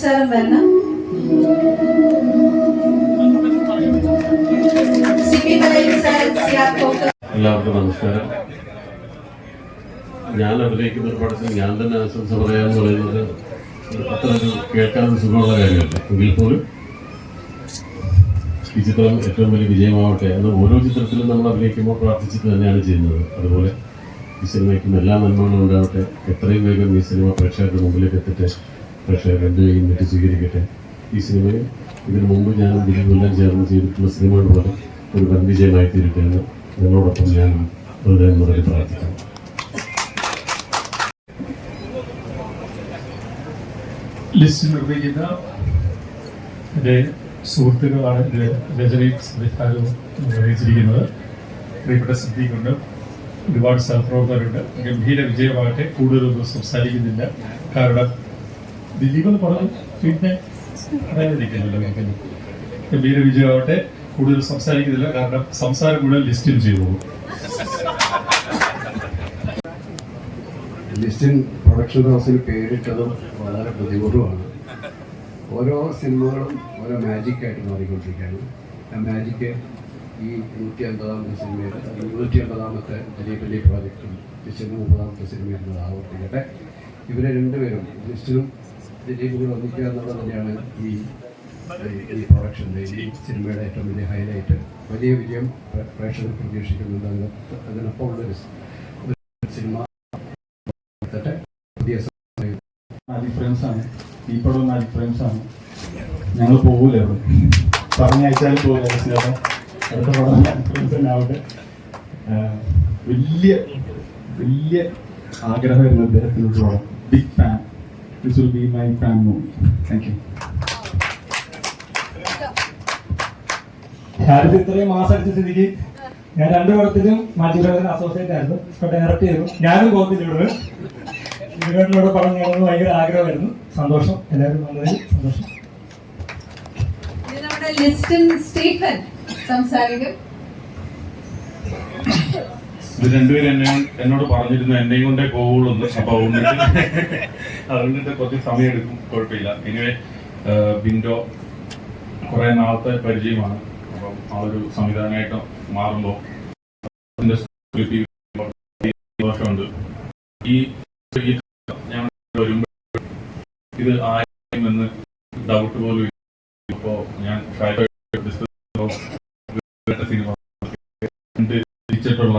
സാറും വരണം എല്ലാവർക്കും നമസ്കാരം. ഞാൻ അഭിനയിക്കുന്ന ഒരു പടത്തിൽ ഞാൻ തന്നെ ആശംസ പറയാന്ന് പറയുന്നത് അത്ര ഒരു കേൾക്കാൻ സുഖമുള്ള കാര്യമല്ല. എങ്കിൽ പോലും ഈ ചിത്രം ഏറ്റവും വലിയ വിജയമാവട്ടെ എന്ന് ഓരോ ചിത്രത്തിലും നമ്മൾ അഭിനയിക്കുമ്പോൾ പ്രാർത്ഥിച്ചിട്ട് തന്നെയാണ് ചെയ്യുന്നത്. അതുപോലെ ഈ സിനിമയ്ക്കും എല്ലാ നന്മകളും ഉണ്ടാവട്ടെ. എത്രയും വേഗം ഈ സിനിമ പ്രേക്ഷകരുടെ മുമ്പിലേക്ക് എത്തട്ടെ. പ്രേക്ഷകർ രണ്ടു കൈയും നീട്ടി സ്വീകരിക്കട്ടെ. ഈ സിനിമയിൽ ഇതിനു മുമ്പ് ഞാൻ ദിലീപെല്ലാം ചേർന്ന് ചെയ്തിട്ടുള്ള സിനിമയുടെ പോലെ ഒരു വൻ വിജയമായി നിങ്ങളോടൊപ്പം ഞാൻ ഹൃദയം മുതൽ പ്രാർത്ഥിക്കാം. ലിസ്റ്റ് നിർവഹിക്കുന്ന എന്റെ സുഹൃത്തുക്കളാണ് ഇത് രചനയും സംവിധാനവും നിർവഹിച്ചിരിക്കുന്നത് പ്രിയപ്പെട്ട സിദ്ധിക്കുണ്ട് ഒരുപാട് സഹപ്രവർത്തകരുണ്ട്. ഗംഭീര വിജയമാകട്ടെ. കൂടുതലൊന്നും സംസാരിക്കുന്നില്ല. കാരണം ദിലീപ് എന്ന് പറഞ്ഞു പിന്നെ പറയാതിരിക്കുന്നില്ല കേൾക്കുന്നു ഗംഭീര വിജയമാവട്ടെ കൂടുതൽ സംസാരിക്കുന്നില്ല കാരണം സംസാരം മുഴുവൻ ലിസ്റ്റിൽ ചെയ്തു ലിസ്റ്റിൻ പ്രൊഡക്ഷൻ ഹൗസിന് പേരിട്ടതും വളരെ ബുദ്ധിമുട്ടുമാണ് ഓരോ സിനിമകളും ഓരോ മാജിക്കായിട്ട് മാറിക്കൊണ്ടിരിക്കുകയാണ്. ആ മാജിക്ക് ഈ നൂറ്റി അൻപതാമത്തെ സിനിമയിൽ നൂറ്റി അൻപതാമത്തെ ദിലീപിന്റെ പ്രോജക്റ്റും ലിസ്റ്റിന്റെ മുപ്പതാമത്തെ സിനിമയിൽ നിന്ന് ആവർത്തിക്കട്ടെ ഇവരെ രണ്ടുപേരും ലിസ്റ്റിനും ദിലീപും കൂടെ ഒന്നിക്കുക എന്നുള്ളത് തന്നെയാണ് ഈ ഈ പ്രൊഡക്ഷന്റെ ഈ സിനിമയുടെ ഏറ്റവും വലിയ ഹൈലൈറ്റ് വലിയ വിജയം പ്രേ- പ്രേക്ഷകർ പ്രതീക്ഷിക്കുന്നുണ്ട്. അതിന് അതിനൊപ്പം ഉള്ളൊരു സിനിമ പുതിയ ആണ് ഈ പടം ആണ് ഞങ്ങൾ പോകൂല പറഞ്ഞ അയച്ചാലും പോകില്ല വലിയ വലിയ ആഗ്രഹമായിരുന്നു അദ്ദേഹത്തിനോട് പടം big fan this will be my fan moment. Thank you. Haris ഇത്രയും മാസടിച്ച സ്ഥിതിക്ക് ഞാൻ രണ്ടു പടത്തിലും മാറ്റിപ്രവർത്തന അസോസിയേറ്റ് ആയിരുന്നു. ഇപ്പൊ ഡയറക്റ്റ് ചെയ്തു. ഞാനും പോകുന്നില്ല ഇവിടെ. പടം ചെയ്യണമെന്ന് ഭയങ്കര ആഗ്രഹമായിരുന്നു. സന്തോഷം. എല്ലാവരും വന്നതിൽ സന്തോഷം. ലിസ്റ്റിൻ സ്റ്റീഫൻ സംസാരിക്കും. ഇത് രണ്ടുപേരും എന്നെ എന്നോട് പറഞ്ഞിരുന്നു എന്നെയും കൊണ്ടേ പോവുള്ളൂ അപ്പൊ അതുകൊണ്ടിട്ട് കുറച്ച് സമയം എടുക്കും കുഴപ്പമില്ല. എനിവേ ബിൻഡോ കുറെ നാളത്തെ പരിചയമാണ്. അപ്പം ആ ഒരു സംവിധാനമായിട്ട് സ്ക്രിപ്റ്റ് ദോഷമുണ്ട് ഈ ഞാൻ ഇത് ആയിരുന്നെന്ന് ഡൗട്ട് പോലും. അപ്പോ ഞാൻ സിനിമ തിരിച്ചിട്ടുള്ള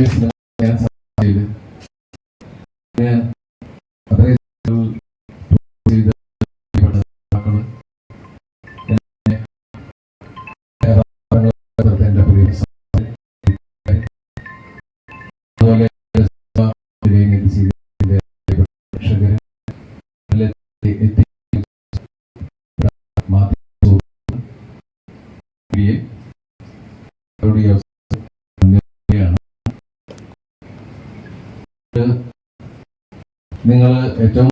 ഇത്രയും സിനിമ നിങ്ങൾ ഏറ്റവും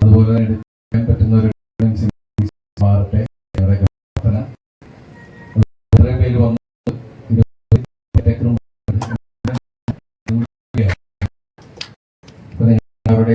അതുപോലെ എടുക്കാൻ പറ്റുന്ന ഒരു വന്നു അവിടെ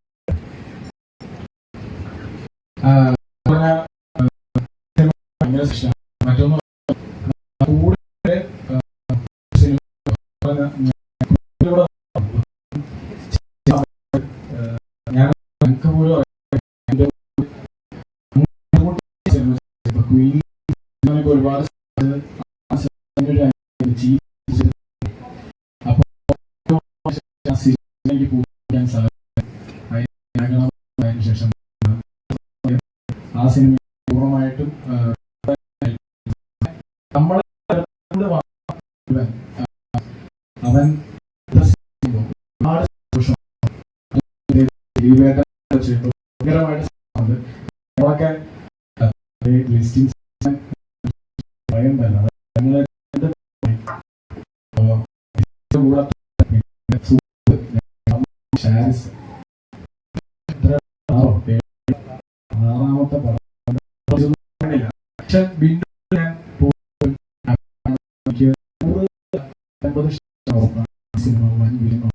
മറ്റൊന്ന് കൂടുതൽ ഒരുപാട് അപ്പോൾ ശേഷം സിനിമ പൂർണമായിട്ടും നമ്മൾ അവൻ ലിസ്റ്റിംഗ് പക്ഷെ വീണ്ടും ഞാൻ സിനിമ വൻ വിലമാണ്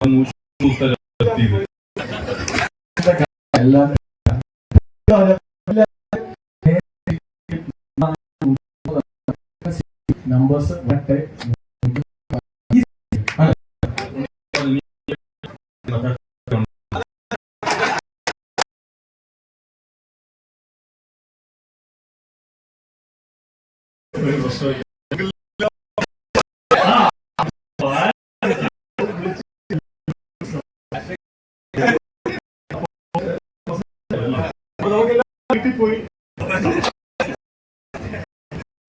muito എല്ലാം പോയി.